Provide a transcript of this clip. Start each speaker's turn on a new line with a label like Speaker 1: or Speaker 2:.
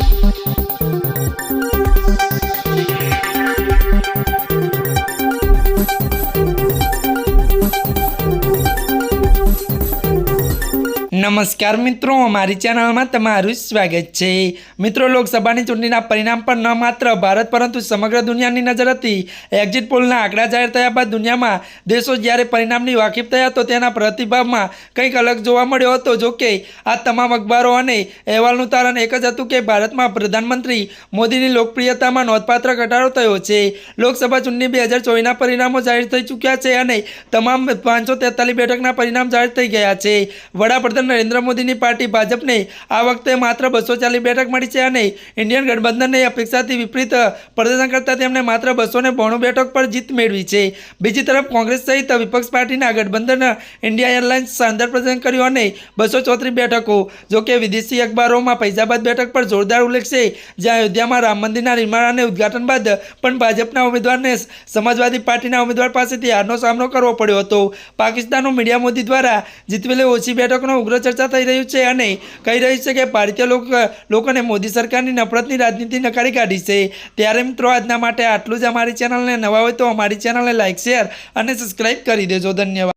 Speaker 1: thank you નમસ્કાર મિત્રો મારી ચેનલમાં તમારું સ્વાગત છે. મિત્રો, લોકસભાની ચૂંટણીના પરિણામ પર ન માત્ર ભારત, પરંતુ સમગ્ર દુનિયાની નજર હતી. એક્ઝિટ પોલના આંકડા જાહેર થયા બાદ દુનિયામાં દેશો જ્યારે પરિણામની વાકેફ થયા તો તેના પ્રતિભાવમાં કંઈક અલગ જોવા મળ્યો હતો. જો કે, આ તમામ અખબારો અને અહેવાલનું તારણ એક જ હતું કે ભારતમાં પ્રધાનમંત્રી મોદીની લોકપ્રિયતામાં નોંધપાત્ર ઘટાડો થયો છે. લોકસભા ચૂંટણી બે હજાર ચોવીસના પરિણામો જાહેર થઈ ચૂક્યા છે અને તમામ પાંચસો બેઠકના પરિણામ જાહેર થઈ ગયા છે. વડાપ્રધાન નરેન્દ્ર મોદીની પાર્ટી ભાજપને આ વખતે માત્ર બસો ચાલીસ બેઠક મળી છે અને ઇન્ડિયન ગઠબંધનની અપેક્ષાથી વિપરીત પ્રદર્શન કરતાં તેમણે માત્ર બસો બેઠક પર જીત મેળવી છે. બીજી તરફ કોંગ્રેસ સહિત વિપક્ષ પાર્ટીના ગઠબંધન ઇન્ડિયા એરલાઇન્સ શાનદાર પ્રદર્શન કર્યું અને બસો ચોત્રીસ બેઠકો જોકે વિદેશી અખબારોમાં ફૈઝાબાદ બેઠક પર જોરદાર ઉલ્લેખ છે. જ્યાં અયોધ્યામાં રામ મંદિરના નિર્માણ અને ઉદઘાટન બાદ પણ ભાજપના ઉમેદવારને સમાજવાદી પાર્ટીના ઉમેદવાર પાસેથી હારનો સામનો કરવો પડ્યો હતો. પાકિસ્તાનનું મીડિયા મોદી દ્વારા જીતવેલી ઓછી બેઠકનો ઉગ્ર ચર્ચા થઈ રહ્યું છે અને કહી રહ્યું છે કે ભારતીય લોક લોકોને મોદી સરકારની નફરતની રાજનીતિ નકારી કાઢી છે. ત્યારે મિત્રો, આજના માટે આટલું જ અમારી ચેનલને નવા હોય તો અમારી ચેનલને લાઇક શેર અને સબસ્ક્રાઈબ કરી દેજો. ધન્યવાદ.